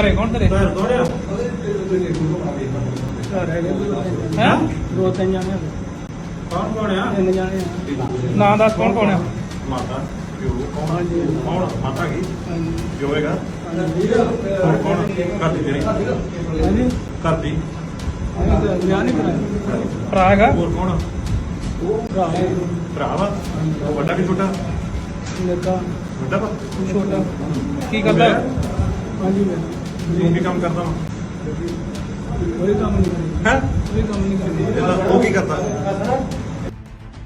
ਘਰੇ ਕੌਣ ਤੇਰੇ ਘਰ ਦੋੜਿਆ ਹੈ? ਦੋ ਤਿੰਨ ਜਾਣੇ ਕੌਣ ਕੌਣ ਆ? ਤਿੰਨ ਜਾਣੇ ਆ। ਨਾਂ ਦੱਸ ਕੌਣ ਕੌਣ ਆ? ਮਾਤਾ ਪਿਓ ਕੌਣ? ਕੌਣ? ਮਾਤਾ ਕੀ? ਪਿਓ ਹੈਗਾ। ਕੌਣ ਕੌਣ? ਘਰ ਦੀ ਤੇਰੀ। ਹਾਂਜੀ। ਘਰ ਦੀ। ਅਸੀਂ ਤਾਂ ਵਿਆਹ ਨਹੀਂ ਕਰਾਇਆ। ਭਰਾ ਹੈਗਾ? ਹੋਰ ਕੌਣ? ਭਰਾ ਹੈ। ਭਰਾ ਵਾ? ਉਹ ਵੱਡਾ ਕਿ ਛੋਟਾ? ਨਿੱਕਾ ਵੱਡਾ ਵਾ? ਛੋਟਾ। ਕੀ ਕਰਦਾ? ਹਾਂਜੀ ਮੈਂ ਤੂੰ ਕੀ ਕੰਮ ਕਰਦਾ ਵਾ? ਕੋਈ ਕੰਮ ਨਹੀਂ ਕਰੀ ਹੈ? ਕੋਈ ਕੰਮ ਨਹੀਂ ਕਰੀ ਉਹ ਕੀ ਕਰਦਾ?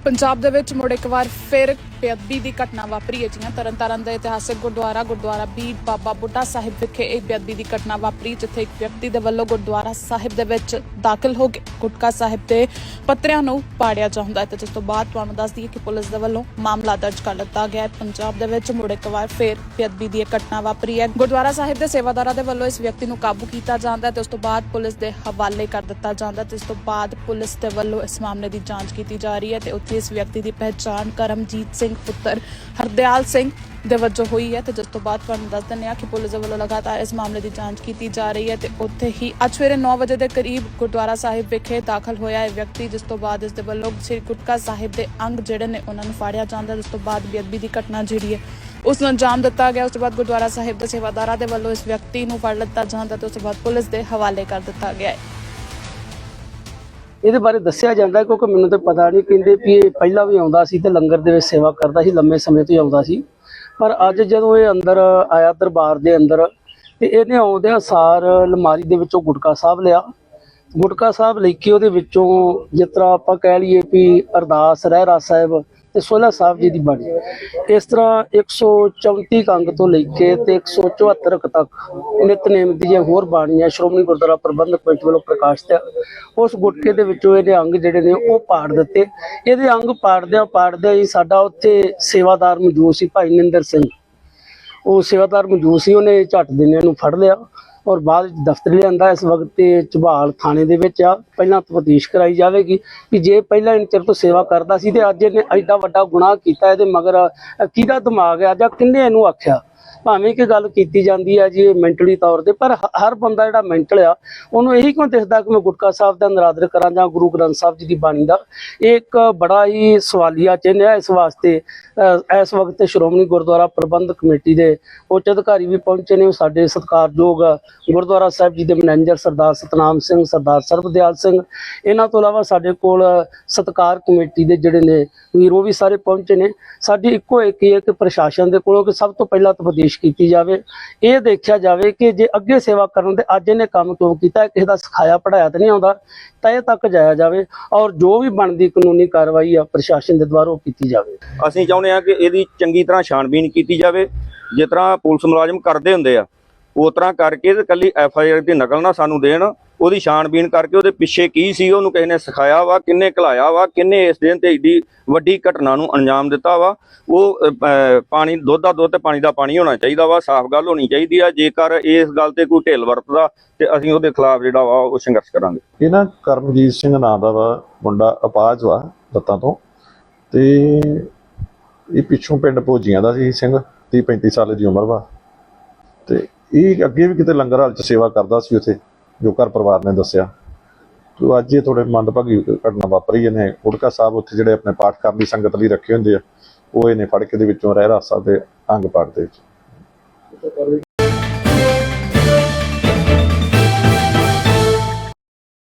ਪੰਜਾਬ ਦੇ ਵਿੱਚ ਮੁੜ ਇੱਕ ਵਾਰ ਫਿਰ ਬੇਅਦਬੀ ਦੀ ਘਟਨਾ ਵਾਪਰੀ ਹੈ ਜੀਆਂ ਤਰਨਤਾਰਨ ਦੇ ਇਤਿਹਾਸਕ ਗੁਰਦੁਆਰਾ ਗੁਰਦੁਆਰਾ ਬੀੜ ਬਾਬਾ ਬੁੱਢਾ ਸਾਹਿਬ ਵਿਖੇ ਇੱਕ ਬੇਅਦਬੀ ਦੀ ਘਟਨਾ ਵਾਪਰੀ, ਜਿੱਥੇ ਇੱਕ ਵਿਅਕਤੀ ਦੇ ਵੱਲੋਂ ਗੁਰਦੁਆਰਾ ਸਾਹਿਬ ਦੇ ਵਿੱਚ ਦਾਖਲ ਹੋ ਕੇ ਗੁਟਕਾ ਸਾਹਿਬ ਦੇ ਪੱਤਰਿਆਂ ਨੂੰ ਪਾੜਿਆ ਜਾਂਦਾ ਹੈ ਤੇ ਜਿਸ ਤੋਂ ਬਾਅਦ ਤੁਹਾਨੂੰ ਦੱਸ ਦਈਏ ਕਿ ਪੁਲਿਸ ਦੇ ਵੱਲੋਂ ਮਾਮਲਾ ਦਰਜ ਕਰ ਲਿੱਤਾ ਗਿਆ ਹੈ। ਪੰਜਾਬ ਦੇ ਵਿੱਚ ਮੁੜ ਇੱਕ ਵਾਰ ਫੇਰ ਬੇਅਦਬੀ ਦੀ ਇਹ ਘਟਨਾ ਵਾਪਰੀ ਹੈ। ਗੁਰਦੁਆਰਾ ਸਾਹਿਬ ਦੇ ਸੇਵਾਦਾਰਾਂ ਦੇ ਵੱਲੋਂ ਇਸ ਵਿਅਕਤੀ ਨੂੰ ਕਾਬੂ ਕੀਤਾ ਜਾਂਦਾ ਹੈ ਤੇ ਉਸ ਤੋਂ ਬਾਅਦ ਪੁਲਿਸ ਦੇ ਹਵਾਲੇ ਕਰ ਦਿੱਤਾ ਜਾਂਦਾ ਹੈ ਤੇ ਇਸ ਤੋਂ ਬਾਅਦ ਪੁਲਿਸ ਦੇ ਵੱਲੋਂ ਇਸ ਮਾਮਲੇ ਦੀ ਜਾਂਚ ਕੀਤੀ ਜਾ ਰਹੀ ਹੈ ਤੇ ਉੱਥੇ ਇਸ ਵਿਅਕਤੀ ਦੀ ਪਹਿਚਾਣ ਕਰਮਜੀਤ ਸਿੰਘ ਪੁੱਤਰ ਹਰਦਿਆਲ ਸਿੰਘ ਦੇ ਵਜੋਂ ਹੋਈ ਹੈ ਤੇ ਜਿਸ ਤੋਂ ਬਾਅਦ ਤੁਹਾਨੂੰ ਦੱਸ ਦਿੰਦੇ ਹਾਂ ਕਿ ਪੁਲਿਸ ਵੱਲੋਂ ਲਗਾਤਾਰ ਇਸ ਮਾਮਲੇ ਦੀ ਜਾਂਚ ਕੀਤੀ ਜਾ ਰਹੀ ਹੈ ਤੇ ਉੱਥੇ ਹੀ ਅੱਜ ਸਵੇਰੇ 9 ਵਜੇ ਦੇ ਕਰੀਬ ਗੁਰਦੁਆਰਾ ਸਾਹਿਬ ਵਿਖੇ ਦਾਖਲ ਹੋਇਆ ਇਹ ਵਿਅਕਤੀ, ਜਿਸ ਤੋਂ ਬਾਅਦ ਇਸ ਦੇ ਵੱਲੋਂ ਸ੍ਰੀ ਗੁਟਕਾ ਸਾਹਿਬ ਦੇ ਅੰਗ ਜਿਹੜੇ ਨੇ ਉਹਨਾਂ ਨੂੰ ਫਾੜਿਆ ਜਾਂਦਾ ਜਿਸ ਤੋਂ ਬਾਅਦ ਬੇਅਦਬੀ ਦੀ ਘਟਨਾ ਜਿਹੜੀ ਹੈ, ਉਸ ਨੂੰ ਅੰਜਾਮ ਦਿੱਤਾ ਗਿਆ। ਉਸ ਤੋਂ ਬਾਅਦ ਗੁਰਦੁਆਰਾ ਸਾਹਿਬ ਦੇ ਸੇਵਾਦਾਰਾਂ ਦੇ ਵੱਲੋਂ ਇਸ ਵਿਅਕਤੀ ਨੂੰ ਫੜ ਲਿੱਤਾ ਜਾਂਦਾ ਤੇ ਉਸ ਤੋਂ ਬਾਅਦ ਪੁਲਿਸ ਦੇ ਹਵਾਲੇ ਕਰ ਦਿੱਤਾ ਗਿਆ ਹੈ। ਇਹਦੇ ਬਾਰੇ ਦੱਸਿਆ ਜਾਂਦਾ ਕਿਉਂਕਿ ਮੈਨੂੰ ਤਾਂ ਪਤਾ ਨਹੀਂ ਕਹਿੰਦੇ ਵੀ ਇਹ ਪਹਿਲਾਂ ਵੀ ਆਉਂਦਾ ਸੀ ਤੇ ਲੰਗਰ ਦੇ ਵਿੱਚ ਸੇਵਾ ਕਰਦਾ ਸੀ, ਲੰਮੇ ਸਮੇਂ ਤੋਂ ਹੀ ਆਉਂਦਾ ਸੀ। ਪਰ ਅੱਜ ਜਦੋਂ ਇਹ ਅੰਦਰ ਆਇਆ ਦਰਬਾਰ ਦੇ ਅੰਦਰ, ਤੇ ਇਹਨੇ ਆਉਂਦਿਆਂ ਸਾਰ ਅਲਮਾਰੀ ਦੇ ਵਿੱਚੋਂ ਗੁਟਕਾ ਸਾਹਿਬ ਲਿਆ। ਗੁਟਕਾ ਸਾਹਿਬ ਲੈ ਕੇ ਉਹਦੇ ਵਿੱਚੋਂ ਜਿਸ ਤਰ੍ਹਾਂ ਆਪਾਂ ਕਹਿ ਲਈਏ ਵੀ ਅਰਦਾਸ, ਰਹਿਰਾ ਸਾਹਿਬ ਤੇ ਸੋਲਾ ਸਾਹਿਬ ਜੀ ਦੀ ਬਾਣੀ। ਇਸ ਤਰ੍ਹਾਂ 134 ਅੰਗ ਤੋਂ ਲੈ ਕੇ ਤੇ 174 ਕੁ ਤੱਕ ਨਿਤਨੇਮ ਦੀਆਂ ਹੋਰ ਬਾਣੀਆਂ ਸ਼੍ਰੋਮਣੀ ਗੁਰਦੁਆਰਾ ਪ੍ਰਬੰਧਕ ਕਮੇਟੀ ਵੱਲੋਂ ਪ੍ਰਕਾਸ਼ਿਤ ਉਸ ਗੁਟਕੇ ਦੇ ਵਿੱਚੋਂ ਇਹਦੇ ਅੰਗ ਜਿਹੜੇ ਨੇ ਉਹ ਪਾੜ ਦਿੱਤੇ। ਇਹਦੇ ਅੰਗ ਪਾੜਦਿਆਂ ਪਾੜਦਿਆਂ ਹੀ ਸਾਡਾ ਉੱਥੇ ਸੇਵਾਦਾਰ ਮੌਜੂਦ ਸੀ ਭਾਈ ਨਿੰਦਰ ਸਿੰਘ। ਉਹ ਸੇਵਾਦਾਰ ਮੌਜੂਦ ਸੀ, ਉਹਨੇ ਝੱਟ ਦਿਨਿਆਂ ਨੂੰ ਫੜ ਲਿਆ ਔਰ ਬਾਅਦ ਵਿੱਚ ਦਫ਼ਤਰ ਲਿਆਂਦਾ। ਇਸ ਵਕਤ ਤੇ ਝਬਾਲ ਥਾਣੇ ਦੇ ਵਿੱਚ ਆ। ਪਹਿਲਾਂ ਤਫਤੀਸ਼ ਕਰਾਈ ਜਾਵੇਗੀ ਕਿ ਜੇ ਪਹਿਲਾਂ ਇੰਨੇ ਚਿਰ ਤੋਂ ਸੇਵਾ ਕਰਦਾ ਸੀ ਤੇ ਅੱਜ ਇਹਨੇ ਐਡਾ ਵੱਡਾ ਗੁਨਾਹ ਕੀਤਾ ਇਹਦੇ ਮਗਰ ਕਿਹਦਾ ਦਿਮਾਗ ਆ ਜਾਂ ਕਿੰਨੇ ਇਹਨੂੰ ਆਖਿਆ? ਭਾਵੇਂ ਕਿ ਗੱਲ ਕੀਤੀ ਜਾਂਦੀ ਹੈ ਜੀ ਮੈਂਟਲੀ ਤੌਰ ਤੇ, ਪਰ ਹ- ਹਰ ਬੰਦਾ ਜਿਹੜਾ ਮੈਂਟਲ ਆ, ਉਹਨੂੰ ਇਹੀ ਕਿਉਂ ਦਿਖਦਾ ਕਿ ਮੈਂ ਗੁਟਕਾ ਸਾਹਿਬ ਦਾ ਨਰਾਦਰ ਕਰਾਂ ਜਾਂ ਗੁਰੂ ਗ੍ਰੰਥ ਸਾਹਿਬ ਜੀ ਦੀ ਬਾਣੀ ਦਾ? ਇਹ ਇੱਕ ਬੜਾ ਹੀ ਸਵਾਲੀਆ ਚਿੰਨ੍ਹ ਹੈ ਇਸ ਵਾਸਤੇ ਇਸ ਵਕਤ ਸ਼੍ਰੋਮਣੀ ਗੁਰਦੁਆਰਾ ਪ੍ਰਬੰਧਕ ਕਮੇਟੀ ਦੇ ਉੱਚ ਅਧਿਕਾਰੀ ਵੀ ਪਹੁੰਚੇ ਨੇ ਸਾਡੇ ਸਤਿਕਾਰਯੋਗ ਗੁਰਦੁਆਰਾ ਸਾਹਿਬ ਜੀ ਦੇ ਮੈਨੇਜਰ ਸਰਦਾਰ ਸਤਨਾਮ ਸਿੰਘ, ਸਰਦਾਰ ਸਰਬਦਿਆਲ ਸਿੰਘ। ਇਹਨਾਂ ਤੋਂ ਇਲਾਵਾ ਸਾਡੇ ਕੋਲ ਸਤਕਾਰ ਕਮੇਟੀ ਦੇ ਜਿਹੜੇ ਨੇ, ਵੀਰ ਉਹ ਵੀ ਸਾਰੇ ਪਹੁੰਚੇ ਨੇ। ਸਾਡੀ ਇੱਕੋ ਇੱਕ ਹੀ ਹੈ ਕਿ ਪ੍ਰਸ਼ਾਸਨ ਦੇ ਕੋਲੋਂ ਕਿ ਸਭ ਤੋਂ ਪਹਿਲਾਂ ਤਫਤੀਸ਼ ਕੀਤੀ ਜਾਵੇ, ਇਹ ਦੇਖਿਆ ਜਾਵੇ ਕਿ ਜੇ ਅੱਗੇ ਸੇਵਾ ਕਰਨ ਦੇ ਅੱਜ ਇਹਨੇ ਕੰਮ ਕਿਉਂ ਕੀਤਾ, ਕਿਸੇ ਦਾ ਸਿਖਾਇਆ ਪੜਾਇਆ ਤਾਂ ਨਹੀਂ ਆਉਂਦਾ, ਤਾਂ ਇਹ ਤੱਕ ਜਾਇਆ ਜਾਵੇ ਔਰ ਜੋ ਵੀ ਬਣਦੀ ਕਾਨੂੰਨੀ ਕਾਰਵਾਈ ਆ ਪ੍ਰਸ਼ਾਸਨ ਦੇ ਦੁਆਰਾ ਉਹ ਕੀਤੀ ਜਾਵੇ। ਅਸੀਂ ਚਾਹੁੰਦੇ ਹਾਂ ਕਿ ਇਹਦੀ ਚੰਗੀ ਤਰ੍ਹਾਂ ਛਾਣਬੀਨ ਕੀਤੀ ਜਾਵੇ, ਜਿਸ ਤਰ੍ਹਾਂ ਪੁਲਿਸ ਮੁਲਾਜ਼ਮ ਕਰਦੇ ਹੁੰਦੇ ਆ, ਉਸ ਤਰ੍ਹਾਂ ਕਰਕੇ ਤੇ ਕੱਲੀ ਐਫ ਆਈ ਆਰ ਦੀ ਨਕਲ ਨਾ ਸਾਨੂੰ ਦੇਣ ਉਹਦੀ ਛਾਣਬੀਨ ਕਰਕੇ ਉਹਦੇ ਪਿੱਛੇ ਕੀ ਸੀ, ਉਹਨੂੰ ਕਿਸੇ ਨੇ ਸਿਖਾਇਆ ਵਾ, ਕਿੰਨੇ ਘਲਾਇਆ ਵਾ, ਕਿੰਨੇ ਇਸ ਦਿਨ ਤੇ ਏਡੀ ਵੱਡੀ ਘਟਨਾ ਨੂੰ ਅੰਜਾਮ ਦਿੱਤਾ ਵਾ। ਉਹ ਪਾਣੀ, ਦੁੱਧ ਦਾ ਦੁੱਧ ਤੇ ਪਾਣੀ ਦਾ ਪਾਣੀ ਹੋਣਾ ਚਾਹੀਦਾ ਵਾ, ਸਾਫ਼ ਗੱਲ ਹੋਣੀ ਚਾਹੀਦੀ ਆ। ਜੇਕਰ ਇਸ ਗੱਲ ਤੇ ਕੋਈ ਢਿੱਲ ਵਰਤਦਾ, ਤੇ ਅਸੀਂ ਉਹਦੇ ਖਿਲਾਫ ਜਿਹੜਾ ਵਾ, ਉਹ ਸੰਘਰਸ਼ ਕਰਾਂਗੇ। ਇਹ ਨਾ ਕਰਮਜੀਤ ਸਿੰਘ ਨਾਂ ਦਾ ਵਾ, ਮੁੰਡਾ ਅਪਾਜ ਵਾ ਦੱਤਾਂ ਤੋਂ। ਤੇ ਇਹ ਪਿੱਛੋਂ ਪਿੰਡ ਭੋਜੀਆਂ ਦਾ ਸੀ ਸਿੰਘ 30 35 ਸਾਲ ਦੀ ਉਮਰ ਵਾ। ਤੇ ਇਹ ਅੱਗੇ ਵੀ ਕਿਤੇ ਲੰਗਰ ਹਾਲ ਚ ਸੇਵਾ ਕਰਦਾ ਸੀ ਉੱਥੇ। ਜੋ ਘਰ ਪਰਿਵਾਰ ਨੇ ਦੱਸਿਆ। ਤੇ ਅੱਜ ਇਹ ਥੋੜੇ ਮੰਦਭਾਗੀ ਘਟਨਾ ਵਾਪਰੀ, ਇਹਨੇ ਗੁਟਕਾ ਸਾਹਿਬ ਉੱਥੇ ਜਿਹੜੇ ਆਪਣੇ ਪਾਠ ਕਰਨ ਦੀ ਸੰਗਤ ਲਈ ਰੱਖੇ ਹੁੰਦੇ ਆ, ਉਹ ਇਹਨੇ ਫੜ ਕੇ ਦੇ ਵਿੱਚੋਂ ਰਹਿ ਰਾਸਾ ਤੇ ਅੰਗ ਪਾੜ ਦੇ ਵਿੱਚ